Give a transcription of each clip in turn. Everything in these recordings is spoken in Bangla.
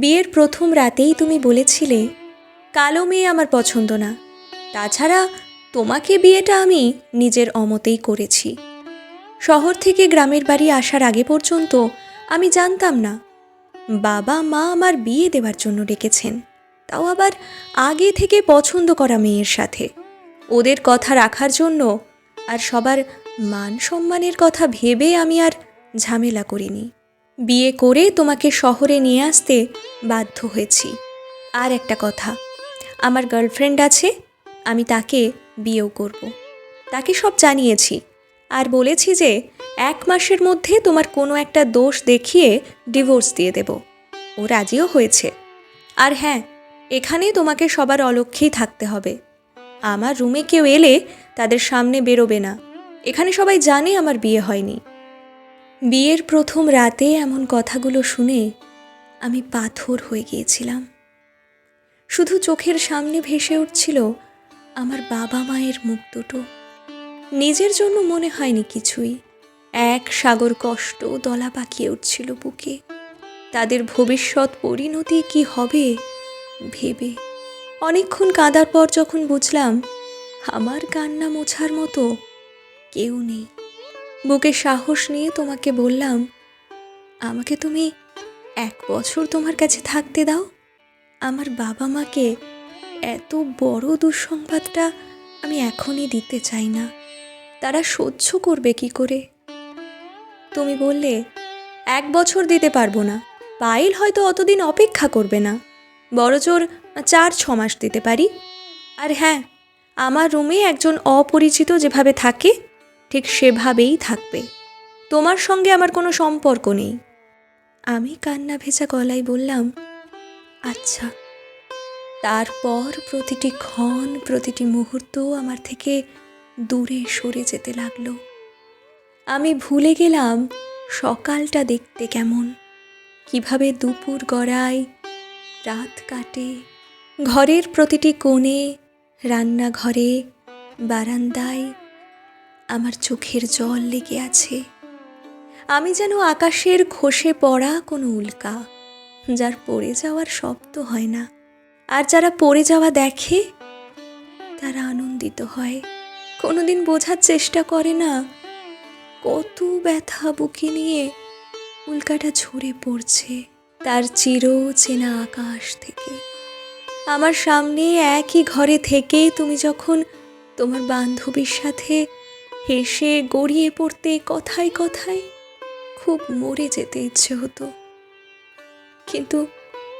বিয়ের প্রথম রাতেই তুমি বলেছিলে, কালো মেয়ে আমার পছন্দ না। তাছাড়া তোমাকে বিয়েটা আমি নিজের অমতেই করেছি। শহর থেকে গ্রামের বাড়ি আসার আগে পর্যন্ত আমি জানতাম না, বাবা, মা আমার বিয়ে দেওয়ার জন্য ডেকেছেন। তাও আবার আগে থেকে পছন্দ করা মেয়ের সাথে। ওদের কথা রাখার জন্য আর সবার মান সম্মানের কথা ভেবে আমি আর ঝামেলা করিনি। বিয়ে করে তোমাকে শহরে নিয়ে আসতে বাধ্য হয়েছি। আর একটা কথা, আমার গার্লফ্রেন্ড আছে, আমি তাকে বিয়েও করব। তাকে সব জানিয়েছি, আর বলেছি যে এক মাসের মধ্যে তোমার কোনো একটা দোষ দেখিয়ে ডিভোর্স দিয়ে দেব। ও রাজিও হয়েছে। আর হ্যাঁ এখানে তোমাকে সবার অলক্ষ্যেই থাকতে হবে। আমার রুমে কেউ এলে তাদের সামনে বেরোবে না। এখানে সবাই জানে আমার বিয়ে হয়নি। বিয়ের প্রথম রাতে এমন কথাগুলো শুনে আমি পাথর হয়ে গিয়েছিলাম। শুধু চোখের সামনে ভেসে উঠছিল আমার বাবা মায়ের মুখ দুটো। নিজের জন্য মনে হয়নি কিছুই। এক সাগর কষ্ট দলা পাকিয়ে উঠছিল বুকে। তাদের ভবিষ্যৎ পরিণতি কি হবে ভেবে। অনেকক্ষণ কাঁদার পর যখন বুঝলাম, আমার কান্না মোছার মতো কেউ নেই। বুকে সাহস নিয়ে তোমাকে বললাম, আমাকে তুমি এক বছর তোমার কাছে থাকতে দাও। আমার বাবা মাকে এত বড় দুঃসংবাদটা আমি এখনই দিতে চাই না। তারা সহ্য করবে কি করে? তুমি বললে, এক বছর দিতে পারব না পাইল হয়তো অতদিন অপেক্ষা করবে না। বড়জোর চার ছ মাস দিতে পারি। আর হ্যাঁ আমার রুমে একজন অপরিচিত যেভাবে থাকে ঠিক সেভাবেই থাকবে। তোমার সঙ্গে আমার কোনো সম্পর্ক নেই। আমি কান্না ভেজা গলায় বললাম আচ্ছা। তারপর প্রতিটি ক্ষণ, প্রতিটি মুহূর্ত আমার থেকে দূরে সরে যেতে লাগল। আমি ভুলে গেলাম সকালটা দেখতে কেমন, কীভাবে দুপুর গড়ায়, রাত কাটে, ঘরের প্রতিটি কোণে, রান্নাঘরে, বারান্দায় আমার চোখের জল লেগে আছে। আমি যেন আকাশের খসে পড়া কোনো উল্কা, যার পড়ে যাওয়ার শব্দ হয় না। আর যারা পড়ে যাওয়া দেখে, তারা আনন্দিত হয়। কোনোদিন বোঝার চেষ্টা করে না, কত ব্যথা বুকে নিয়ে উল্কাটা ঝরে পড়ছে, তার চির চেনা আকাশ থেকে। আমার সামনে একই ঘরে থেকে তুমি যখন তোমার বান্ধবীর সাথে হেসে গড়িয়ে পড়তে কথায় কথায় খুব মরে যেতে ইচ্ছে হতো। কিন্তু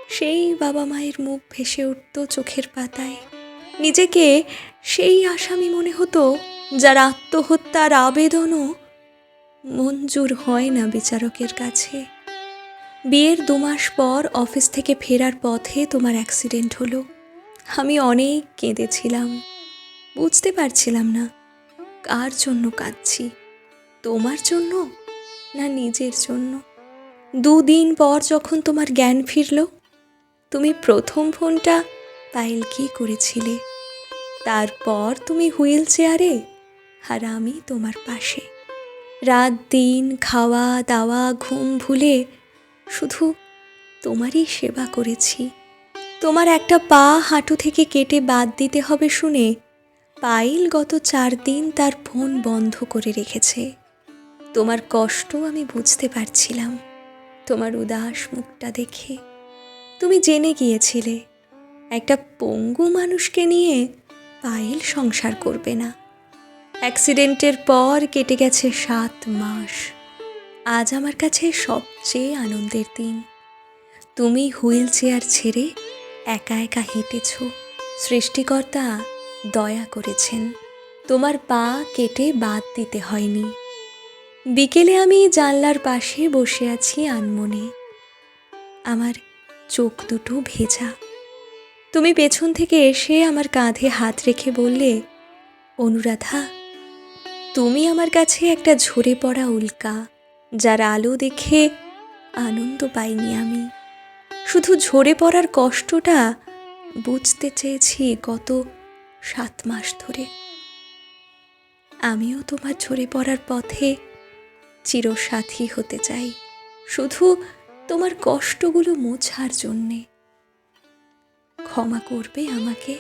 সেই বাবা মায়ের মুখ ভেসে উঠত চোখের পাতায়। নিজেকে সেই আসামি মনে হতো যার আত্মহত্যার আবেদনও মঞ্জুর হয় না বিচারকের কাছে। বিয়ের দু মাস পর অফিস থেকে ফেরার পথে তোমার অ্যাক্সিডেন্ট হলো। আমি অনেক কেঁদেছিলাম। বুঝতে পারছিলাম না কার জন্য কাঁদছি? তোমার জন্য না নিজের জন্য? দুদিন পর যখন তোমার জ্ঞান ফিরল, তুমি প্রথম ফোনটা পায়েলকে করেছিলে? তারপর তুমি হুইল চেয়ারে আর আমি তোমার পাশে। রাত, দিন, খাওয়া, দাওয়া, ঘুম ভুলে শুধু তোমারই সেবা করেছি। তোমার একটা পা হাঁটু থেকে কেটে বাদ দিতে হবে শুনে পাইল গত চার দিন তার ফোন বন্ধ করে রেখেছে। তোমার কষ্ট আমি বুঝতে পারছিলাম। তোমার উদাস মুখটা দেখে। তুমি জেনে গিয়েছিলে, একটা পঙ্গু মানুষকে নিয়ে পায়েল সংসার করবে না। অ্যাক্সিডেন্টের পর কেটে গেছে সাত মাস। আজ আমার কাছে সবচেয়ে আনন্দের দিন। তুমি হুইল চেয়ার ছেড়ে একা একা হেঁটেছ। সৃষ্টিকর্তা দয়া করেছেন। তোমার পা কেটে বাদ দিতে হয়নি। বিকেলে আমি জানলার পাশে বসে আছি আনমনে। আমার চোখ দুটো ভেজা। তুমি পেছন থেকে এসে আমার কাঁধে হাত রেখে বললে, অনুরাধা, তুমি আমার কাছে একটা ঝরে পড়া উল্কা, যার আলো দেখে আনন্দ পাইনি আমি। শুধু ঝরে পড়ার কষ্টটা বুঝতে চেয়েছি গত সাত মাস ধরে। আমিও তোমার ঝরে পড়ার পথে চিরসাথী হতে চাই। শুধু তোমার কষ্টগুলো মোছার জন্যে। ক্ষমা করবে আমাকে।